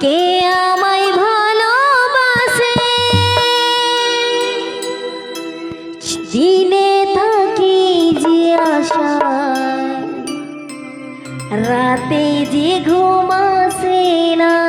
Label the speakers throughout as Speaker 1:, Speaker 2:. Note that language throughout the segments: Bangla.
Speaker 1: কে আমায় ভালোবাসে? দিনে থাকি যে আশা রাতে যে ঘুমাসে না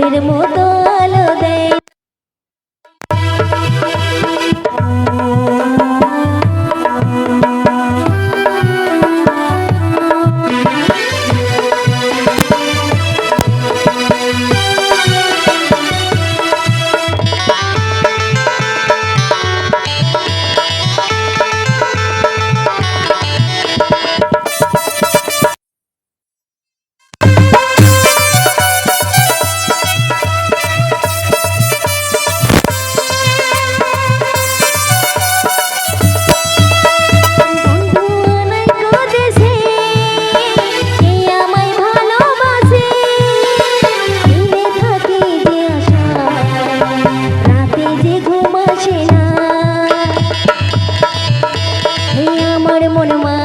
Speaker 1: চাঁদের মতো মন মা